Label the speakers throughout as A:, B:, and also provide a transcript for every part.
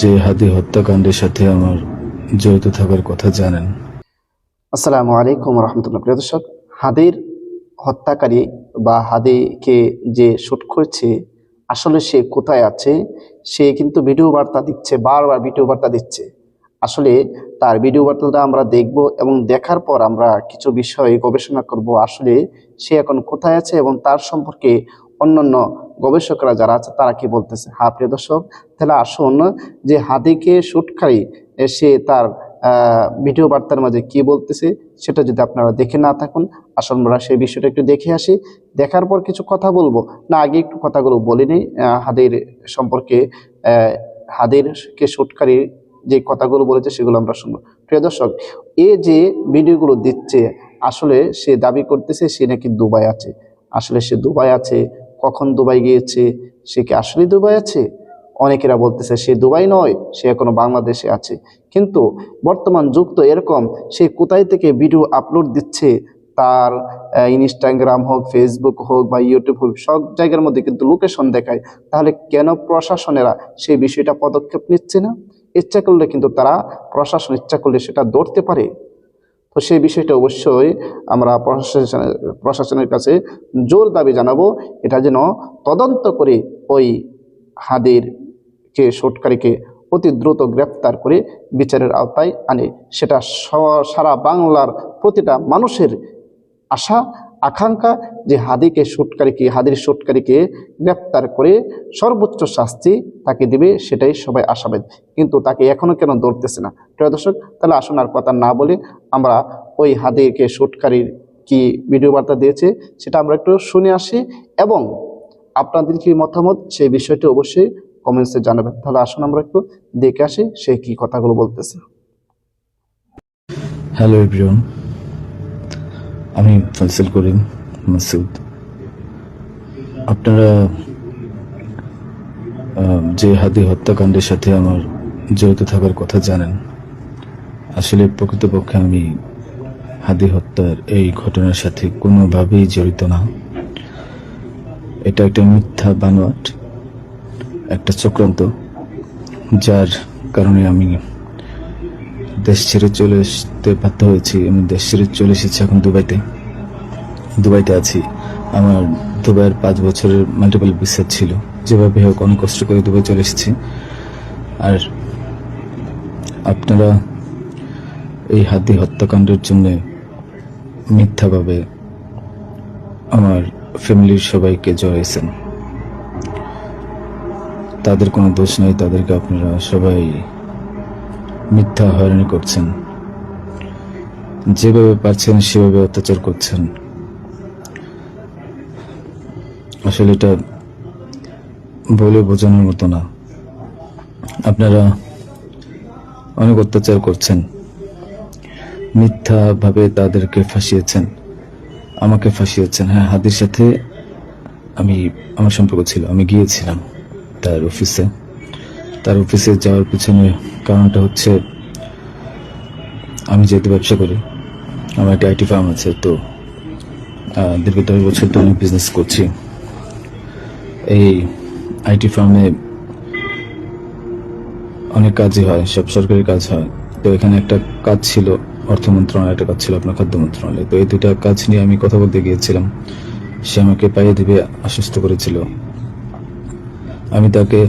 A: যে হাদি হত্যাকাণ্ডের সাথে আমার জড়িত থাকার কথা জানেন।
B: আসসালামু আলাইকুম রহমতুল্লাহ। প্রিয় দর্শক, হাদির হত্যাকারী বা হাদিকে যে শ্যুট করছে, আসলে সে কোথায় আছে? সে কিন্তু ভিডিও বার্তা দিচ্ছে, বারবার ভিডিও বার্তা দিচ্ছে। আসলে তার ভিডিও বার্তাটা আমরা দেখব এবং দেখার পর আমরা কিছু বিষয়ে গবেষণা করব, আসলে সে এখন কোথায় আছে এবং তার সম্পর্কে অন্যান্য গবেষকরা যারা আছে তারা কি বলতেছে? হ্যাঁ প্রিয় দর্শক তাহলে আসুন যে হাদিকে এ, সে তার ভিডিও বার্তার মাঝে কি বলতেছে সেটা যদি আপনারা দেখে না থাকুন আসলে আমরা সেই বিষয়টা একটু দেখে আসি। দেখার পর কিছু কথা বলব। না আগে একটু কথাগুলো বলে নিই। আহ, হাদির সম্পর্কে হাদিরকে শুটকারী যে কথাগুলো বলেছে সেগুলো আমরা শুনব। প্রিয় দর্শক এ যে ভিডিওগুলো দিচ্ছে আসলে সে দাবি করতেছে সে নাকি দুবাই আছে। আসলে সে দুবাই আছে কখন দুবাই গিয়েছে, সে কি আসলে দুবাই আছে? অনেকেরা বলতেছে সে দুবাই নয়, সে এখনও বাংলাদেশে আছে। কিন্তু বর্তমান যুগ তো এরকম, সে কোথায় থেকে ভিডিও আপলোড দিচ্ছে? তার ইনস্টাগ্রাম হোক ফেসবুক হোক বা ইউটিউব হোক, সব জায়গার মধ্যে কিন্তু লোকেশন দেখায়। তাহলে কেন প্রশাসনেরা সেই বিষয়টা পদক্ষেপ নিচ্ছে না? ইচ্ছা করলে কিন্তু তারা প্রশাসন ইচ্ছা করলে সেটা ধরতে পারে। তো সেই বিষয়টা অবশ্যই আমরা প্রশাসনের প্রশাসনের কাছে জোর দাবি জানাব। এটা যেন তদন্ত করে ওই হাদির কে সটকারীকে অতি দ্রুত গ্রেপ্তার করে বিচারের আওতায় আনে। সেটা সারা বাংলার প্রতিটা মানুষের আশা আকাঙ্ক্ষা যে হাদিকে শুটকারীকে হাদির শুটকারীকে গ্রেপ্তার করে সর্বোচ্চ শাস্তি তাকে দিবে, সেটাই সবাই আশাবাদ। কিন্তু তাকে এখনও কেন ধরতেছে না? প্রিয় দর্শক, তাহলে আসুন আর কথা না বলে আমরা ওই হাদিকে শুটকারীর কি ভিডিও বার্তা দিয়েছে, সেটা আমরা একটু শুনে আসি এবং আপনাদের কি মতামত, সেই বিষয়টি অবশ্যই কমেন্টসে জানাবেন। তাহলে আসুন আমরা একটু দেখে আসি সে কি কথাগুলো বলতেছে।
A: হ্যালো এভরিওয়ান আমি ফয়সাল করিম মাসুদ। আপনারা যে হাদি হত্যাকাণ্ডের সাথে আমার জড়িত থাকার কথা জানেন, আসলে প্রকৃতপক্ষে আমি হাদি হত্যার এই ঘটনার সাথে কোনোভাবেই জড়িত না। এটা একটা মিথ্যা বানোয়াট, একটা চক্রান্ত, যার কারণে আমি দেশ ছেড়ে চলে আসতে বাধ্য হয়েছি। আমি দেশ ছেড়ে চলে এসেছি এখন দুবাইতে। দুবাইতে আছি। আমার দুবাইয়ের পাঁচ বছরের মাল্টিপল ভিসা ছিল। যেভাবে হোক, অনেক কষ্ট করে দুবাই চলে এসেছি। আর আপনারা এই হাতি হত্যাকাণ্ডের জন্য মিথ্যাভাবে আমার ফ্যামিলির সবাইকে জড়াইছেন। তাদের কোনো দোষ নেই। তাদেরকে আপনারা সবাই মিথ্যা হয়রানি করছেন। যেভাবে পারছেন, সেভাবে অত্যাচার করছেন। আসলে এটা বলে বোঝানোর মতো না। আপনারা অনেক অত্যাচার করছেন। মিথ্যাভাবে তাদেরকে ফাঁসিয়েছেন। আমাকে ফাঁসিয়েছেন। হ্যাঁ হাদির সাথে আমি, আমার সম্পর্ক ছিল। আমি গিয়েছিলাম তার অফিসে তার অফিসে যাওয়ার পিছনে কারণটা হচ্ছে আমি যেহেতু ব্যবসা করি, আমার একটা আইটি ফার্ম আছে, তো দীর্ঘ দশ বছর তো আমি বিজনেস করছি। এই আইটি ফার্মে অনেক কাজই হয়, সব সরকারি কাজ হয়। তো এখানে একটা কাজ ছিল, অর্থ মন্ত্রণালয়, একটা কাজ ছিল আপনার খাদ্য মন্ত্রণালয়। তো এই দুটা কাজ নিয়ে আমি কথা বলতে গিয়েছিলাম। সে আমাকে পাইয়ে দিবে, আশ্বস্ত করেছিল। আমি তাকে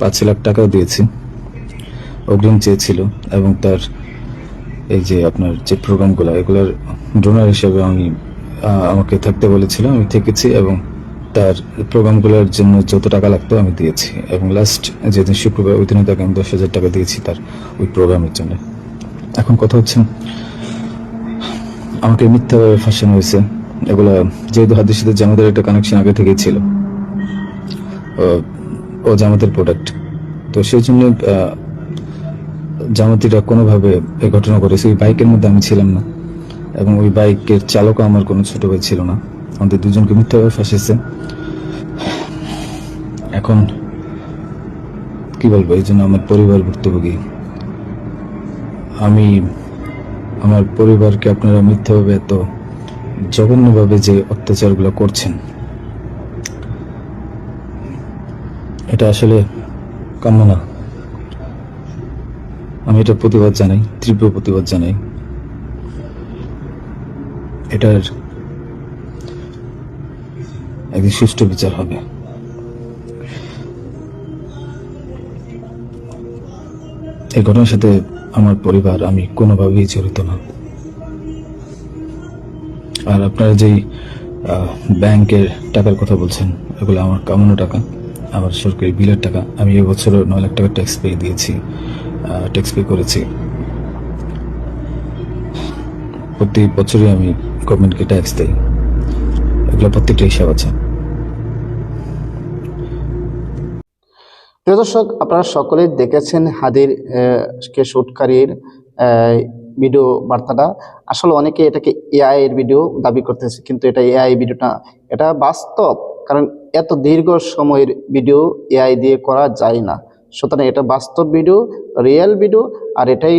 A: পাঁচ লাখ টাকাও দিয়েছি। অগ্রিম চেয়েছিল এবং তার এই যে আপনার যে প্রোগ্রামগুলো, এগুলোর ডোনার হিসেবে আমি আমাকে থাকতে বলেছিল আমি থেকেছি এবং তার প্রোগ্রামগুলোর জন্য যত টাকা লাগতো আমি দিয়েছি এবং লাস্ট যেদিন শুক্রবার ওই দিনে তাকে আমি দশ হাজার টাকা দিয়েছি তার ওই প্রোগ্রামের জন্য। এখন কথা হচ্ছে, আমাকে মিথ্যাভাবে ফাঁসানো হয়েছে। এগুলো যেহেতু হাতের সাথে জামাতের একটা কানেকশন আগে থেকেই ছিল। ও- জামাতের প্রোডাক্ট তো সেই জন্য জামাতিরা কোনোভাবে এই ঘটনা করেছে ওই বাইকের মধ্যে আমি ছিলাম না। এবং ওই বাইকের চালকও আমার কোনো ছোট ভাই ছিল না। আমাদের দুজনকে মিথ্যাভাবে ফাঁসিয়েছে। এখন কি বলব, এই জন্য আমার পরিবার ভুক্তভোগী। আমি, আমার পরিবারকে আপনারা মিথ্যাভাবে এত জঘন্যভাবে যে অত্যাচারগুলো করছেন এটা আসলে কাম্য না। আমি এটা প্রতিবাদ জানাই, তীব্র প্রতিবাদ জানাই। এটার একদিন সুষ্ঠু বিচার হবে। এই ঘটনার সাথে আমার পরিবার, আমি কোনোভাবেই জড়িত না। আর আপনারা যেই ব্যাংকের টাকার কথা বলছেন, এগুলো আমার কামানো টাকা। আমার সরকারি বিলের টাকা আমি এবছরও নয় লাখ টাকা ট্যাক্স পে দিয়েছি ট্যাক্স পে করেছি। প্রতি বছরই আমি গভর্নমেন্টকে ট্যাক্স দেই। এগুলো প্রত্যেকটা হিসাব আছে।
B: প্রিয় দর্শক, আপনারা সকলেই দেখেছেন হাদির কে শুটকারীর ভিডিও বার্তাটা। আসলে অনেকে এটাকে এআই এর ভিডিও দাবি করতেছে, কিন্তু এটা এআই ভিডিওটা এটা বাস্তব, কারণ এত দীর্ঘ সময়ের ভিডিও এআই দিয়ে করা যায় না। সুতরাং এটা বাস্তব ভিডিও রিয়েল ভিডিও আর এটাই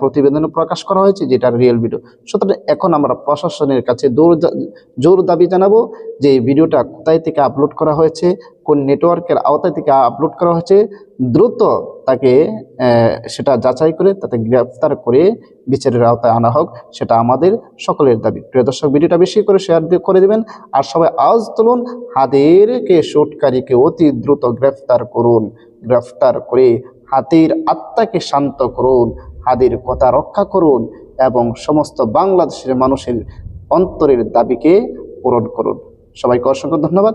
B: প্রতিবেদনে প্রকাশ করা হয়েছে যেটা রিয়েল ভিডিও সুতরাং এখন আমরা প্রশাসনের কাছে জোর জোর দাবি জানাব যে এই ভিডিওটা কোথায় থেকে আপলোড করা হয়েছে কোন নেটওয়ার্কের আওতায় থেকে আপলোড করা হয়েছে, দ্রুত তাকে সেটা যাচাই করে তাতে গ্রেফতার করে বিচারের আওতায় আনা হোক, সেটা আমাদের সকলের দাবি। প্রিয় দর্শক, ভিডিওটা বেশি করে শেয়ার করে দেবেন, আর সবাই আওয়াজ তুলুন হাদেরকে শুটকারীকে অতি দ্রুত গ্রেফতার করুন, গ্রেফতার করে হাতির আত্মাকে শান্ত করুন হাদির কথা রক্ষা করুন, এবং সমস্ত বাংলাদেশের মানুষের অন্তরের দাবিকে পূরণ করুন। সবাইকে অসংখ্য ধন্যবাদ।